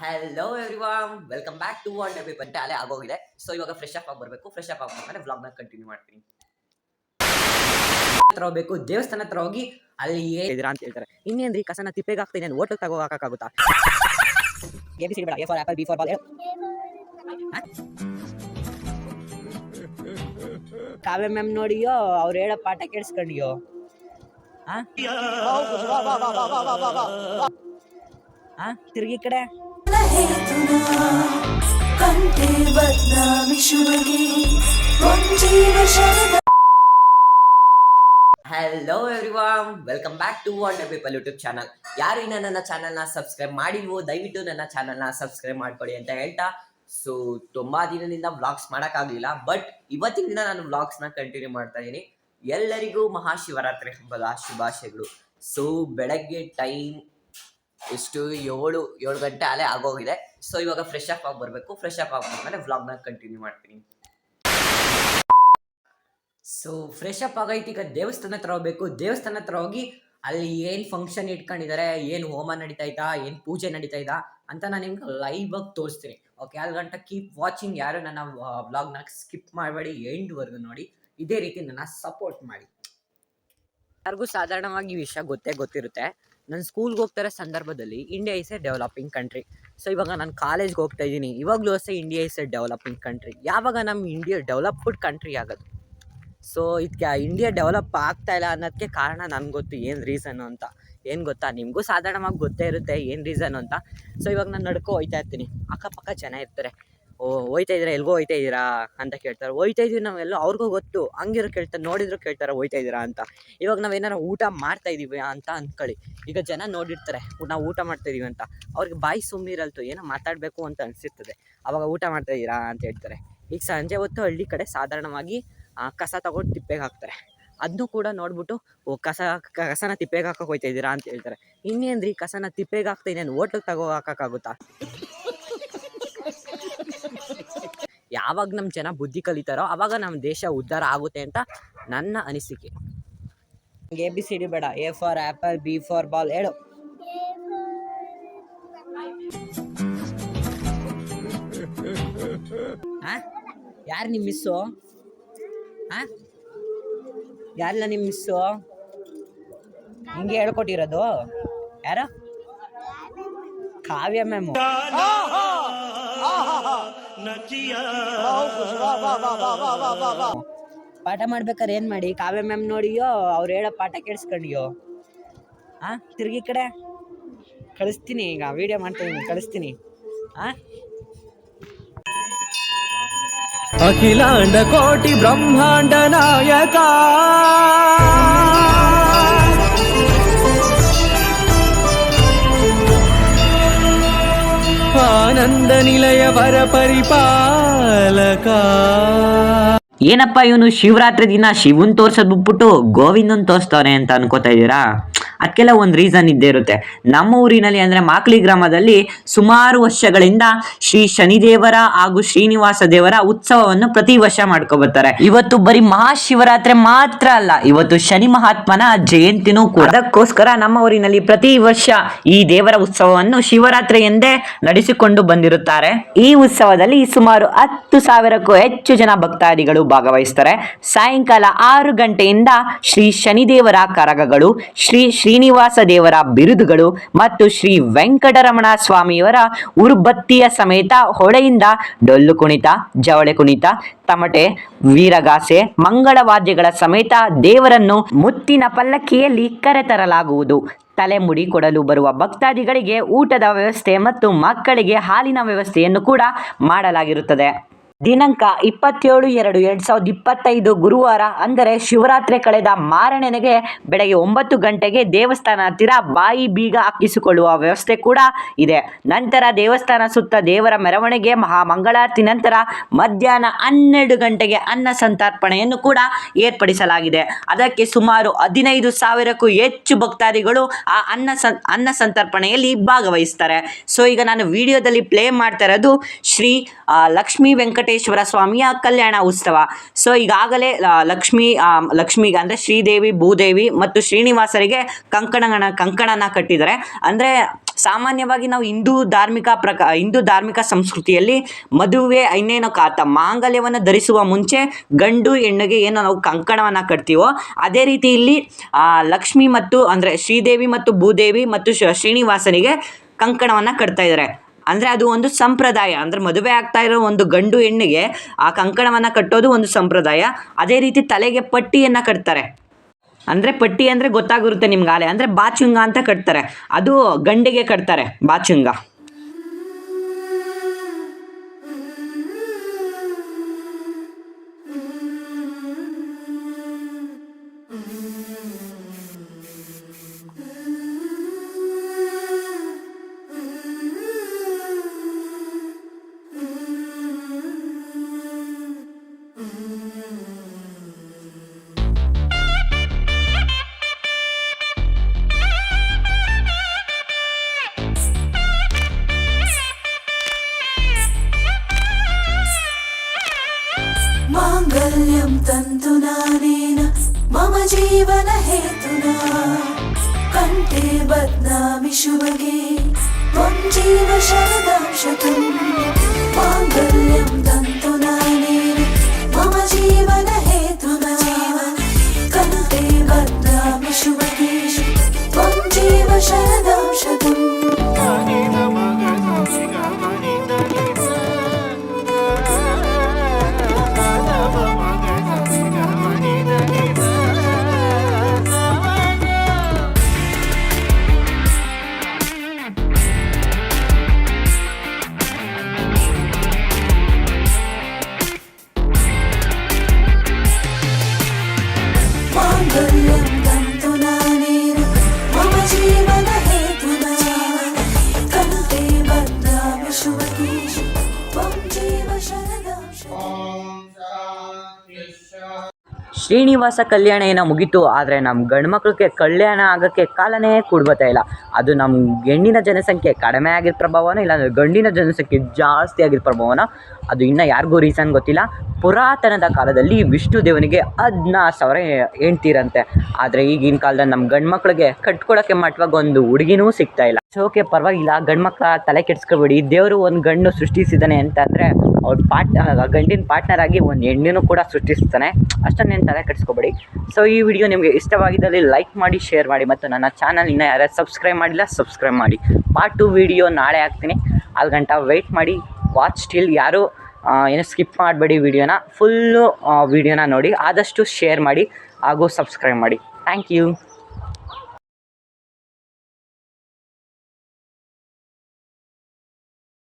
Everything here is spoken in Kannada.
Hello everyone welcome back to one AB ಬಂಟೆ ಅಲ್ಲೇ ಆಗೋಗಿದೆ. ಸೊ ಇವಾಗ ಫ್ರೆಶ್ ಅಪ್ ಆಗಿ ಬರಬೇಕು. ಫ್ರೆಶ್ ಅಪ್ ಆದ್ಮೇಲೆ ವ್ಲಾಗ್ನ ಕಂಟಿನ್ಯೂ ಮಾಡ್ತೀನಿ. ಹತ್ರ ಹೋಗ್ಬೇಕು. ದೇವಸ್ಥಾನ ಹತ್ರ ಹೋಗಿ ಅಲ್ಲಿ ಏನಿದ್ರಾ ಅಂತ ಹೇಳ್ತಾರೆ. ಇನ್ನೇನ್ರಿ ಕಸನ ತಿಪ್ಪೆಗೆ ಹಾಕ್ತೀನಿ ನಾನು ಓಟಕ್ಕೆ ತಗೋ ಹಾಕಕ್ಕಾಗುತ್ತಾ? ಎ ಬಿ ಸಿ ಬೇಡ. A for apple B for ball Kavya ma'am ನೋಡಿಯೋ? ಅವ್ರು ಹೇಳೋ ಪಾಠ ಕೇಳಿಸ್ಕೊಂಡಿಯೋ? ಹಾ? ತಿರುಗಿ ಕಡೆ. Hello everyone welcome back to one people YouTube channel ಯಾರು ಇನ್ನ ನನ್ನ ಚಾನಲ್ನ ಸಬ್ಸ್ಕ್ರೈಬ್ ಮಾಡಿಲ್ವೋ, ದಯವಿಟ್ಟು ನನ್ನ ಚಾನಲ್ನ ಸಬ್ಸ್ಕ್ರೈಬ್ ಮಾಡ್ಕೊಳ್ಳಿ ಅಂತ ಹೇಳ್ತಾ. ಸೊ ತುಂಬಾ ದಿನದಿಂದ ವ್ಲಾಗ್ಸ್ ಮಾಡೋಕ್ಕಾಗಲಿಲ್ಲ ಬಟ್ ಇವತ್ತಿನಿಂದ ನಾನು ವ್ಲಾಗ್ಸ್ನ ಕಂಟಿನ್ಯೂ ಮಾಡ್ತಾ ಇದ್ದೀನಿ ಎಲ್ಲರಿಗೂ ಮಹಾಶಿವರಾತ್ರಿ ಹಬ್ಬದ ಶುಭಾಶಯಗಳು. ಸೊ ಬೆಳಗ್ಗೆ ಟೈಮ್ ಎಷ್ಟು ಏಳು ಏಳು ಗಂಟೆ ಅಲೆ ಆಗೋಗಿದೆ. ಸೊ ಇವಾಗ ಫ್ರೆಶ್ ಅಪ್ ಆಗಿ ಬರಬೇಕು. ಫ್ರೆಶ್ ಅಪ್ ಆದ್ಮೇಲೆ ವ್ಲಾಗ್ನ ಕಂಟಿನ್ಯೂ ಮಾಡ್ತೀನಿ. ಸೊ ಫ್ರೆಶ್ ಅಪ್ ಆಗೈತಿ ಈಗ ದೇವಸ್ಥಾನ ಹತ್ರ ಹೋಗ್ಬೇಕು. ದೇವಸ್ಥಾನ ಹತ್ರ ಹೋಗಿ ಅಲ್ಲಿ ಏನು ಫಂಕ್ಷನ್ ಇಟ್ಕೊಂಡಿದ್ದಾರೆ, ಏನು ಹೋಮ ನಡೀತಾ ಏನು ಪೂಜೆ ನಡೀತಾ ಅಂತ ನಾನು ನಿಮ್ಗೆ ಲೈವ್ ಆಗಿ ತೋರಿಸ್ತೀನಿ. ಓಕೆ ಅಲ್ಲಿ ಗಂಟ ಕೀಪ್ ವಾಚಿಂಗ್ ಯಾರು ನನ್ನ ವ್ಲಾಗ್ನ ಸ್ಕಿಪ್ ಮಾಡಬೇಡಿ, ಎಂಡ್ವರೆಗೂ ನೋಡಿ. ಇದೇ ರೀತಿ ನನ್ನ ಸಪೋರ್ಟ್ ಮಾಡಿ. ಯಾರಿಗೂ ಸಾಧಾರಣವಾಗಿ ವಿಷಯ ಗೊತ್ತೇ ಗೊತ್ತಿರುತ್ತೆ. ನಾನು ಸ್ಕೂಲ್ಗೆ ಹೋಗ್ತಾರೆ ಸಂದರ್ಭದಲ್ಲಿ India is a developing country so ಇವಾಗ ನಾನು ಕಾಲೇಜ್ಗೆ ಹೋಗ್ತಾ ಇದ್ದೀನಿ. ಇವಾಗಲೂ ಅಷ್ಟೇ India is a developing country ಯಾವಾಗ ನಮ್ಮ ಇಂಡಿಯಾ ಡೆವಲಪ್ಡ್ ಕಂಟ್ರಿ ಆಗೋದು? ಸೊ ಇದಕ್ಕೆ ಇಂಡಿಯಾ ಡೆವಲಪ್ ಆಗ್ತಾ ಇಲ್ಲ ಅನ್ನೋದಕ್ಕೆ ಕಾರಣ ನನಗೆ ಗೊತ್ತು ಏನು ರೀಸನ್ ಅಂತ. ಏನು ಗೊತ್ತಾ? ನಿಮಗೂ ಸಾಧಾರಣವಾಗಿ ಗೊತ್ತೇ ಇರುತ್ತೆ ಏನು ರೀಸನ್ ಅಂತ. ಸೊ ಇವಾಗ ನಾನು ನಡ್ಕೊ ಹೋಯ್ತಾ ಇರ್ತೀನಿ. ಅಕ್ಕಪಕ್ಕ ಜನ ಇರ್ತಾರೆ. ಓ ಹೋಯ್ತಾ ಇದ್ದೀರಾ ಎಲ್ಗೋ ಹೋಯ್ತಾ ಇದ್ದೀರಾ ಅಂತ ಕೇಳ್ತಾರೆ. ಹೋಯ್ತಾ ಇದೀವಿ ನಾವೆಲ್ಲ, ಅವ್ರಿಗೂ ಗೊತ್ತು. ಹಂಗಿರೋ ಕೇಳ್ತಾರೆ, ನೋಡಿದ್ರು ಕೇಳ್ತಾರೆ ಹೋಯ್ತಾ ಇದ್ದೀರಾ ಅಂತ. ಇವಾಗ ನಾವು ಏನಾರ ಊಟ ಮಾಡ್ತಾ ಇದೀವಿ ಅಂತ ಅಂದ್ಕೊಳ್ಳಿ ಈಗ ಜನ ನೋಡಿರ್ತಾರೆ, ನಾವು ಊಟ ಮಾಡ್ತಾ ಇದೀವಿ ಅಂತ. ಅವ್ರಿಗೆ ಬಾಯಿ ಸುಮ್ಮಿರಲ್ತು, ಏನೋ ಮಾತಾಡಬೇಕು ಅಂತ ಅನಿಸಿರ್ತದೆ. ಅವಾಗ ಊಟ ಮಾಡ್ತಾ ಇದ್ದೀರಾ ಅಂತ ಹೇಳ್ತಾರೆ. ಈಗ ಸಂಜೆ ಹೊತ್ತು ಹಳ್ಳಿ ಕಡೆ ಸಾಧಾರಣವಾಗಿ ಕಸ ತಗೊಂಡು ತಿಪ್ಪೆಗೆ ಹಾಕ್ತಾರೆ. ಅದನ್ನು ಕೂಡ ನೋಡ್ಬಿಟ್ಟು, ಓ, ಕಸ ಕಸನ ತಿಪ್ಪೆಗೆ ಹಾಕಕ್ಕೆ ಹೋಯ್ತಾ ಇದ್ದೀರಾ ಅಂತ ಹೇಳ್ತಾರೆ. ಇನ್ನೇನು ರೀ ಕಸನ ತಿಪ್ಪೆಗೆ ಹಾಕ್ತಾ ಇನ್ನೇನು? ಹೋಟ್ಲಿಗೆ ತಗೋ ಹಾಕಕ್ಕಾಗುತ್ತಾ ಯಾವಾಗ ನಮ್ಮ ಜನ ಬುದ್ಧಿ ಕಲಿತಾರೋ ಅವಾಗ ನಮ್ಮ ದೇಶ ಉದ್ಧಾರ ಆಗುತ್ತೆ ಅಂತ ನನ್ನ ಅನಿಸಿಕೆ. ಎ ಬಿ ಸಿ ಡಿ ಬೇಡ. A for apple B for ball ಹೇಳು. ಯಾರು ನಿಮ್ಮ ಮಿಸ್ಸು ಹಾಂ ಯಾರಲ್ಲ ನಿಮ್ಮ ಮಿಸ್ಸು ಹಿಂಗೆ ಹೇಳ್ಕೊಟ್ಟಿರೋದು. ಯಾರು? ಕಾವ್ಯ ಮ್ಯಾಮು ಪಾಠ ಮಾಡ್ಬೇಕಾದ್ರೆ ಏನ್ ಮಾಡಿ? ಕಾವ್ಯ ಮ್ಯಾಮ್ ನೋಡಿಯೋ ಅವ್ರು ಹೇಳೋ ಪಾಠ ಕೇಳಿಸ್ಕೊಂಡಿಯೋ? ಹಾ ತಿರುಗಿ ಕಡೆ. ಕಳಿಸ್ತೀನಿ ಈಗ ವಿಡಿಯೋ ಮಾಡ್ತೀನಿ ಕಳಿಸ್ತೀನಿ. ಆ? ಅಖಿಲಾಂಡ ಕೋಟಿ ಬ್ರಹ್ಮಾಂಡ ನಾಯಕ. ಆನಂದ ನಿಲಯ ಪರಿಪಾಲಕ. ಏನಪ್ಪ ಇವನು ಶಿವರಾತ್ರಿ ದಿನ ಶಿವನ್ ತೋರ್ಸೋದ್ ಬಿಟ್ಬಿಟ್ಟು ಗೋವಿಂದನ್ ತೋರ್ಸ್ತಾರೆ ಅಂತ ಅನ್ಕೋತಾ ಇದ್ದೀರಾ? ಅದಕ್ಕೆಲ್ಲ ಒಂದು ರೀಸನ್ ಇದ್ದೇ ಇರುತ್ತೆ. ನಮ್ಮ ಊರಿನಲ್ಲಿ ಅಂದರೆ ಮಾಕ್ಲಿ ಗ್ರಾಮದಲ್ಲಿ ಸುಮಾರು ವರ್ಷಗಳಿಂದ ಶ್ರೀ ಶನಿದೇವರ ಹಾಗೂ ಶ್ರೀನಿವಾಸ ದೇವರ ಉತ್ಸವವನ್ನು ಪ್ರತಿ ವರ್ಷ ಮಾಡ್ಕೊಬರ್ತಾರೆ ಇವತ್ತು ಬರೀ ಮಹಾಶಿವರಾತ್ರಿ ಮಾತ್ರ ಅಲ್ಲ, ಇವತ್ತು ಶನಿ ಮಹಾತ್ಮನ ಜಯಂತಿನೂ ಕೂಡ. ಅದಕ್ಕೋಸ್ಕರ ನಮ್ಮ ಊರಿನಲ್ಲಿ ಪ್ರತಿ ವರ್ಷ ಈ ದೇವರ ಉತ್ಸವವನ್ನು ಶಿವರಾತ್ರಿ ಎಂದೇ ನಡೆಸಿಕೊಂಡು ಬಂದಿರುತ್ತಾರೆ. ಈ ಉತ್ಸವದಲ್ಲಿ ಸುಮಾರು ಹತ್ತು ಸಾವಿರಕ್ಕೂ ಹೆಚ್ಚು ಜನ ಭಕ್ತಾದಿಗಳು ಭಾಗವಹಿಸ್ತಾರೆ. ಸಾಯಂಕಾಲ ಆರು ಗಂಟೆಯಿಂದ ಶ್ರೀ ಶನಿದೇವರ ಕರಗಗಳು ಶ್ರೀ ಶ್ರೀನಿವಾಸ ದೇವರ ಬಿರುದುಗಳು ಮತ್ತು ಶ್ರೀ ವೆಂಕಟರಮಣ ಸ್ವಾಮಿಯವರ ಉರ್ಬತ್ತಿಯ ಸಮೇತ ಹೊಳೆಯಿಂದ ಡೊಳ್ಳು ಕುಣಿತ, ಜವಳೆ ಕುಣಿತ, ತಮಟೆ, ವೀರಗಾಸೆ, ಮಂಗಳವಾದ್ಯಗಳ ಸಮೇತ ದೇವರನ್ನು ಮುತ್ತಿನ ಪಲ್ಲಕ್ಕಿಯಲ್ಲಿ ಕರೆತರಲಾಗುವುದು. ತಲೆಮುಡಿ ಕೊಡಲು ಬರುವ ಭಕ್ತಾದಿಗಳಿಗೆ ಊಟದ ವ್ಯವಸ್ಥೆ ಮತ್ತು ಮಕ್ಕಳಿಗೆ ಹಾಲಿನ ವ್ಯವಸ್ಥೆಯನ್ನು ಕೂಡ ಮಾಡಲಾಗಿರುತ್ತದೆ. ದಿನಾಂಕ ಇಪ್ಪತ್ತೇಳು ಎರಡು ಎರಡ್ ಸಾವಿರದ ಇಪ್ಪತ್ತೈದು ಗುರುವಾರ, ಅಂದರೆ ಶಿವರಾತ್ರಿ ಕಳೆದ ಮಾರನೆಗೆ ಬೆಳಗ್ಗೆ ಒಂಬತ್ತು ಗಂಟೆಗೆ ದೇವಸ್ಥಾನ ಹತ್ತಿರ ಬಾಯಿ ಬೀಗ ಹಾಕಿಸಿಕೊಳ್ಳುವ ವ್ಯವಸ್ಥೆ ಕೂಡ ಇದೆ. ನಂತರ ದೇವಸ್ಥಾನ ಸುತ್ತ ದೇವರ ಮೆರವಣಿಗೆ ಮಹಾ ಮಂಗಳಾರತಿ ನಂತರ ಮಧ್ಯಾಹ್ನ ಹನ್ನೆರಡು ಗಂಟೆಗೆ ಅನ್ನ ಸಂತರ್ಪಣೆಯನ್ನು ಕೂಡ ಏರ್ಪಡಿಸಲಾಗಿದೆ. ಅದಕ್ಕೆ ಸುಮಾರು ಹದಿನೈದು ಸಾವಿರಕ್ಕೂ ಹೆಚ್ಚು ಭಕ್ತಾದಿಗಳು ಆ ಅನ್ನ ಸಂ, ಅನ್ನ ಸಂತರ್ಪಣೆಯಲ್ಲಿ ಭಾಗವಹಿಸ್ತಾರೆ. ಸೊ ಈಗ ನಾನು ವಿಡಿಯೋದಲ್ಲಿ ಪ್ಲೇ ಮಾಡ್ತಾ ಇರೋದು ಶ್ರೀ ಲಕ್ಷ್ಮೀ ಲಕ್ಷ್ಮೀ ವೆಂಕಟೇಶ್ವರ ಸ್ವಾಮಿಯ ಕಲ್ಯಾಣ ಉತ್ಸವ. ಸೊ ಈಗಾಗಲೇ ಲಕ್ಷ್ಮೀ ಲಕ್ಷ್ಮಿಗೆ ಅಂದರೆ ಶ್ರೀದೇವಿ, ಭೂದೇವಿ ಮತ್ತು ಶ್ರೀನಿವಾಸರಿಗೆ ಕಂಕಣ ಕಂಕಣನ ಕಟ್ಟಿದ್ದಾರೆ. ಅಂದರೆ ಸಾಮಾನ್ಯವಾಗಿ ನಾವು ಹಿಂದೂ ಧಾರ್ಮಿಕ ಪ್ರಕ, ಹಿಂದೂ ಧಾರ್ಮಿಕ ಸಂಸ್ಕೃತಿಯಲ್ಲಿ ಮದುವೆ ಇನ್ನೇನೋ ಕಾತ ಮಾಂಗಲ್ಯವನ್ನು ಧರಿಸುವ ಮುಂಚೆ ಗಂಡು ಹೆಣ್ಣಿಗೆ ಏನೋ ನಾವು ಕಂಕಣವನ್ನು ಕಟ್ತೀವೋ, ಅದೇ ರೀತಿ ಇಲ್ಲಿ ಲಕ್ಷ್ಮಿ ಮತ್ತು ಅಂದರೆ ಶ್ರೀದೇವಿ ಮತ್ತು ಭೂದೇವಿ ಮತ್ತು ಶ್ರೀನಿವಾಸನಿಗೆ ಕಂಕಣವನ್ನು ಕಟ್ತಾ ಇದ್ದಾರೆ. ಅಂದರೆ ಅದು ಒಂದು ಸಂಪ್ರದಾಯ. ಅಂದರೆ ಮದುವೆ ಆಗ್ತಾ ಇರೋ ಒಂದು ಗಂಡು ಹೆಣ್ಣಿಗೆ ಆ ಕಂಕಣವನ್ನು ಕಟ್ಟೋದು ಒಂದು ಸಂಪ್ರದಾಯ. ಅದೇ ರೀತಿ ತಲೆಗೆ ಪಟ್ಟಿಯನ್ನು ಕಟ್ತಾರೆ. ಅಂದರೆ ಪಟ್ಟಿ ಅಂದರೆ ಗೊತ್ತಾಗಿರುತ್ತೆ ನಿಮ್ಗೆ ಆಲೆ. ಅಂದರೆ ಬಾಚುಂಗ ಅಂತ ಕಟ್ತಾರೆ. ಅದು ಗಂಡಿಗೆ ಕಟ್ತಾರೆ, ಬಾಚುಂಗ. కైవల్యం తంతునా నేన? మమ జీవన హేతునా? కంటే బద్నామి శుభగే. జీవ శరదా ಶ್ರೀನಿವಾಸ ಕಲ್ಯಾಣ ಏನೋ ಮುಗೀತು. ಆದರೆ ನಮ್ಮ ಗಂಡು ಮಕ್ಳಿಗೆ ಕಲ್ಯಾಣ ಆಗೋಕ್ಕೆ ಕಾಲನೇ ಕೂಡ್ಬತ್ತಾ ಇಲ್ಲ. ಅದು ನಮ್ಮ ಹೆಣ್ಣಿನ ಜನಸಂಖ್ಯೆ ಕಡಿಮೆ ಆಗಿರೋ ಪ್ರಭಾವನೋ ಇಲ್ಲಾಂದರೆ ಗಂಡಿನ ಜನಸಂಖ್ಯೆ ಜಾಸ್ತಿ ಆಗಿರೋ ಪ್ರಭಾವನ, ಅದು ಇನ್ನೂ ಯಾರಿಗೂ ರೀಸನ್ ಗೊತ್ತಿಲ್ಲ. ಪುರಾತನದ ಕಾಲದಲ್ಲಿ ವಿಷ್ಣು ದೇವನಿಗೆ ಹದಿನಾರು ಸಾವಿರ ಹೆಣ್ತಿರಂತೆ ಆದರೆ ಈಗಿನ ಕಾಲದಲ್ಲಿ ನಮ್ಮ ಗಂಡು ಮಕ್ಳಿಗೆ ಕಟ್ಕೊಳಕ್ಕೆ ಒಂದು ಹುಡುಗಿನೂ ಸಿಗ್ತಾ ಇಲ್ಲ. ಓಕೆ ಪರವಾಗಿಲ್ಲ. ಗಂಡು ಮಕ್ಕಳ ತಲೆ ಕೆಡ್ಸ್ಕೊಬೇಡಿ. ದೇವರು ಒಂದು ಗಂಡು ಸೃಷ್ಟಿಸಿದ್ದಾನೆ ಅಂತಂದರೆ ಅವ್ರ ಪಾರ್ಟ್ ಗಂಡಿನ ಪಾರ್ಟ್ನರ್ ಆಗಿ ಒಂದು ಹೆಣ್ಣಿನೂ ಕೂಡ ಸೃಷ್ಟಿಸ್ತಾನೆ. ಅಷ್ಟನ್ನೇನು ತಲೆ ಕೆಡಿಸ್ಕೋಬೇಡಿ. ಸೊ ಈ ವಿಡಿಯೋ ನಿಮಗೆ ಇಷ್ಟವಾಗಿದ್ದಲ್ಲಿ ಲೈಕ್ ಮಾಡಿ ಶೇರ್ ಮಾಡಿ ಮತ್ತು ನನ್ನ ಚಾನಲ್ ಇನ್ನೂ ಯಾರು ಸಬ್ಸ್ಕ್ರೈಬ್ ಮಾಡಿಲ್ಲ ಸಬ್ಸ್ಕ್ರೈಬ್ ಮಾಡಿ. ಪಾರ್ಟ್ ಟು ವಿಡಿಯೋ ನಾಳೆ ಹಾಕ್ತೀನಿ. ಅಲ್ಲಿ ಗಂಟ ವೆಯ್ಟ್ ಮಾಡಿ. ವಾಚ್ ಸ್ಟಿಲ್ ಯಾರು ಏನು ಸ್ಕಿಪ್ ಮಾಡಬೇಡಿ ವಿಡಿಯೋನ. ಫುಲ್ಲು ವಿಡಿಯೋನ ನೋಡಿ. ಆದಷ್ಟು ಶೇರ್ ಮಾಡಿ. ಹಾಗೂ ಸಬ್ಸ್ಕ್ರೈಬ್ ಮಾಡಿ. Thank you